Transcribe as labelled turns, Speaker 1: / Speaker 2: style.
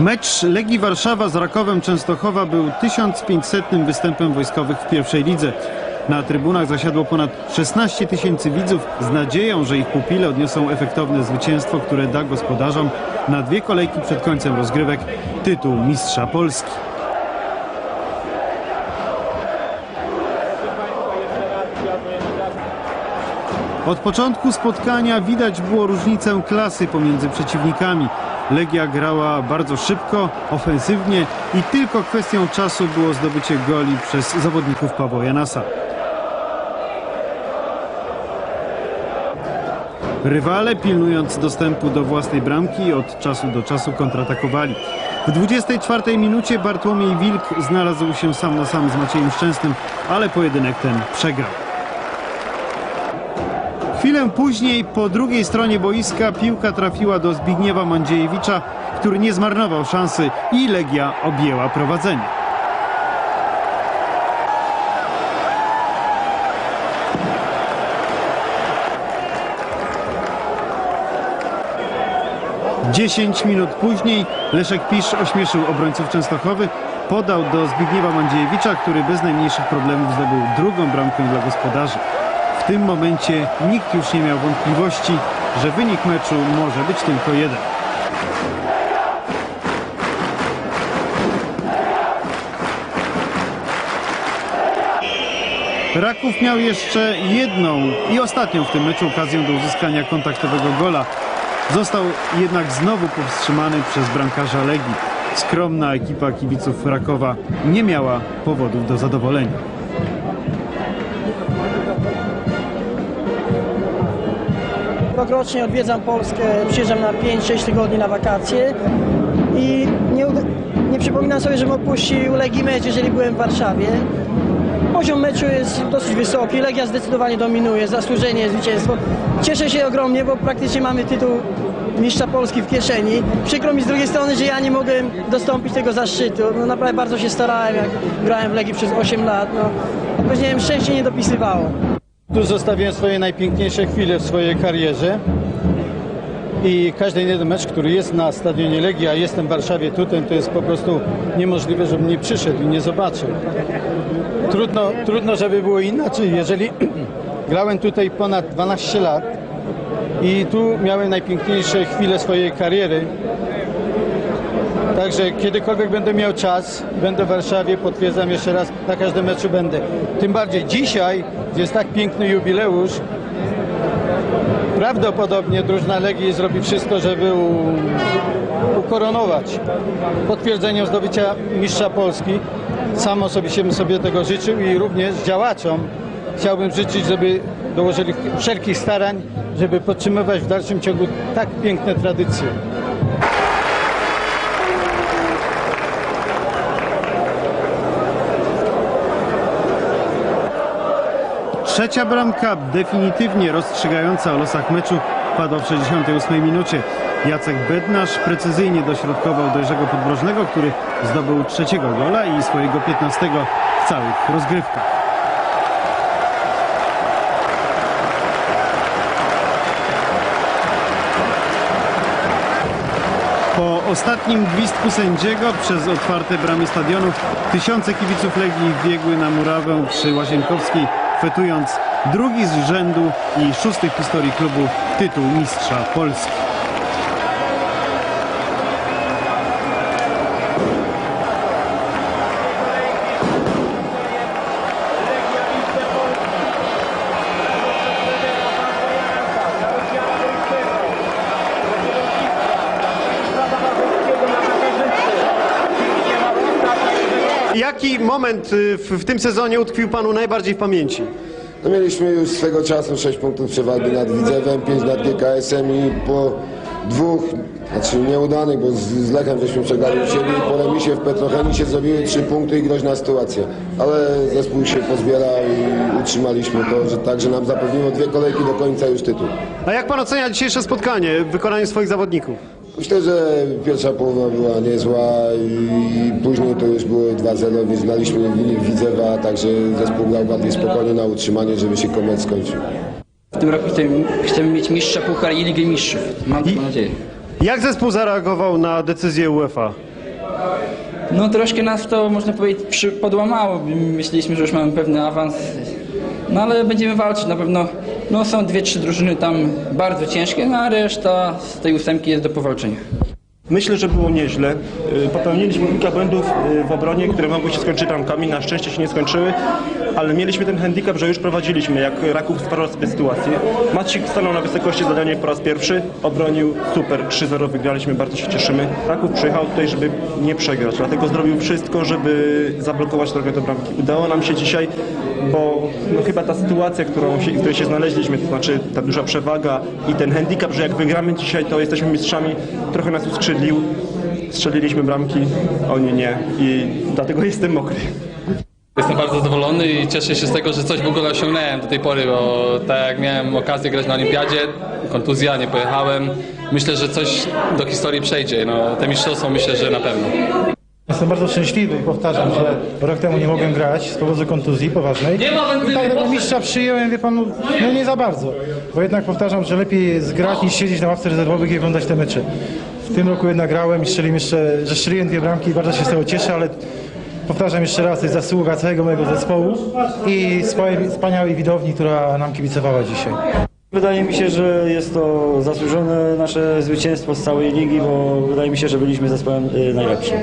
Speaker 1: Mecz Legii Warszawa z Rakowem Częstochowa był 1500 występem wojskowych w pierwszej lidze. Na trybunach zasiadło ponad 16 tysięcy widzów z nadzieją, że ich pupile odniosą efektowne zwycięstwo, które da gospodarzom na dwie kolejki przed końcem rozgrywek tytuł Mistrza Polski. Od początku spotkania widać było różnicę klasy pomiędzy przeciwnikami. Legia grała bardzo szybko, ofensywnie i tylko kwestią czasu było zdobycie goli przez zawodników Pawła Janasa. Rywale, pilnując dostępu do własnej bramki, od czasu do czasu kontratakowali. W 24 minucie Bartłomiej Wilk znalazł się sam na sam z Maciejem Szczęsnym, ale pojedynek ten przegrał. Chwilę później po drugiej stronie boiska piłka trafiła do Zbigniewa Mandziejewicza, który nie zmarnował szansy i Legia objęła prowadzenie. Dziesięć minut później Leszek Pisz ośmieszył obrońców Częstochowy, podał do Zbigniewa Mandziejewicza, który bez najmniejszych problemów zdobył drugą bramkę dla gospodarzy. W tym momencie nikt już nie miał wątpliwości, że wynik meczu może być tylko jeden. Raków miał jeszcze jedną i ostatnią w tym meczu okazję do uzyskania kontaktowego gola. Został jednak znowu powstrzymany przez bramkarza Legii. Skromna ekipa kibiców Rakowa nie miała powodów do zadowolenia.
Speaker 2: Rokrocznie odwiedzam Polskę, przyjeżdżam na 5-6 tygodni na wakacje i nie, nie przypominam sobie, żebym opuścił Legii mecz, jeżeli byłem w Warszawie. Poziom meczu jest dosyć wysoki, Legia zdecydowanie dominuje, zasłużenie zwycięstwo. Cieszę się ogromnie, bo praktycznie mamy tytuł mistrza Polski w kieszeni. Przykro mi z drugiej strony, że ja nie mogłem dostąpić tego zaszczytu. No naprawdę bardzo się starałem, jak grałem w Legii przez 8 lat. No, wiem, szczęście nie dopisywało.
Speaker 3: Tu zostawiłem swoje najpiękniejsze chwile w swojej karierze i każdy jeden mecz, który jest na stadionie Legii, a jestem w Warszawie tutaj, to jest po prostu niemożliwe, żebym nie przyszedł i nie zobaczył. Trudno, trudno żeby było inaczej, jeżeli grałem tutaj ponad 12 lat i tu miałem najpiękniejsze chwile swojej kariery. Także kiedykolwiek będę miał czas, będę w Warszawie, potwierdzam jeszcze raz, na każdym meczu będę. Tym bardziej dzisiaj, jest tak piękny jubileusz, prawdopodobnie drużyna Legii zrobi wszystko, żeby u, ukoronować potwierdzeniem zdobycia mistrza Polski. Sam osobiście bym sobie tego życzył i również działaczom chciałbym życzyć, żeby dołożyli wszelkich starań, żeby podtrzymywać w dalszym ciągu tak piękne tradycje.
Speaker 1: Trzecia bramka, definitywnie rozstrzygająca o losach meczu, padła w 68 minucie. Jacek Bednarz precyzyjnie dośrodkował dojrzego podbrożnego, który zdobył trzeciego gola i swojego 15 w całych rozgrywkach. Po ostatnim gwizdku sędziego przez otwarte bramy stadionu tysiące kibiców Legii wbiegły na murawę przy Łazienkowskiej, fetując drugi z rzędu i szósty w historii klubu tytuł mistrza Polski.
Speaker 4: Jaki moment y, w, w tym sezonie utkwił Panu najbardziej w pamięci?
Speaker 5: No mieliśmy już swego czasu 6 punktów przewagi nad Widzewem, 5 nad GKS-em i po dwóch, znaczy nieudanych, bo z, z Lechem żeśmy przegrali u siebie i po remisie w Petrochemii zrobiły 3 punkty i groźna sytuacja. Ale zespół się pozbierał i utrzymaliśmy to, że także nam zapewniło dwie kolejki do końca już tytuł.
Speaker 4: A jak Pan ocenia dzisiejsze spotkanie w wykonaniu swoich zawodników?
Speaker 5: Myślę, że pierwsza połowa była niezła i później to już było 2-0, więc znaliśmy wynik Widzewa, także zespół grał bardziej spokojnie na utrzymanie, żeby się komend skończył.
Speaker 6: W tym roku chcemy, chcemy mieć mistrza puchar i Ligę Mistrzów. Mam taką nadzieję.
Speaker 4: Jak zespół zareagował na decyzję UEFA?
Speaker 6: no troszkę nas to, można powiedzieć, przy, podłamało. Myśleliśmy, że już mamy pewny awans, no ale będziemy walczyć na pewno. No są dwie, trzy drużyny tam bardzo ciężkie, no a reszta z tej ósemki jest do powalczenia.
Speaker 7: Myślę, że było nieźle. Y, Popełniliśmy kilka błędów y, w obronie, które mogły się skończyć bramkami. Na szczęście się nie skończyły, ale mieliśmy ten handicap, że już prowadziliśmy, jak Raków stwarzał sobie sytuację. Macik stanął na wysokości zadania po raz pierwszy, obronił super, 3-0 wygraliśmy, bardzo się cieszymy. Raków przyjechał tutaj, żeby nie przegrać, dlatego zrobił wszystko, żeby zablokować drogę do bramki. Udało nam się dzisiaj, bo no, chyba ta sytuacja, którą się, w której się znaleźliśmy, to znaczy ta duża przewaga i ten handicap, że jak wygramy dzisiaj, to jesteśmy mistrzami, trochę nas uskrzydlił. Strzeliliśmy bramki, oni nie i dlatego jestem mokry.
Speaker 8: Jestem bardzo zadowolony i cieszę się z tego, że coś w ogóle osiągnąłem do tej pory, bo tak jak miałem okazję grać na olimpiadzie, kontuzja, nie pojechałem. Myślę, że coś do historii przejdzie. No, te mistrzostwo myślę, że na pewno.
Speaker 9: Jestem bardzo szczęśliwy i powtarzam, że rok temu nie mogłem grać z powodu kontuzji poważnej. I tak tego mistrza przyjąłem, wie pan, no nie za bardzo. Bo jednak powtarzam, że lepiej zgrać niż siedzieć na ławce rezerwowych i oglądać te mecze. W tym roku jednak grałem i strzeliłem jeszcze, że strzeliłem dwie bramki i bardzo się z tego cieszę, ale powtarzam jeszcze raz, jest zasługa całego mojego zespołu i swojej wspaniałej widowni, która nam kibicowała dzisiaj.
Speaker 10: Wydaje mi się, że jest to zasłużone nasze zwycięstwo z całej ligi, bo wydaje mi się, że byliśmy zespołem y, najlepszym.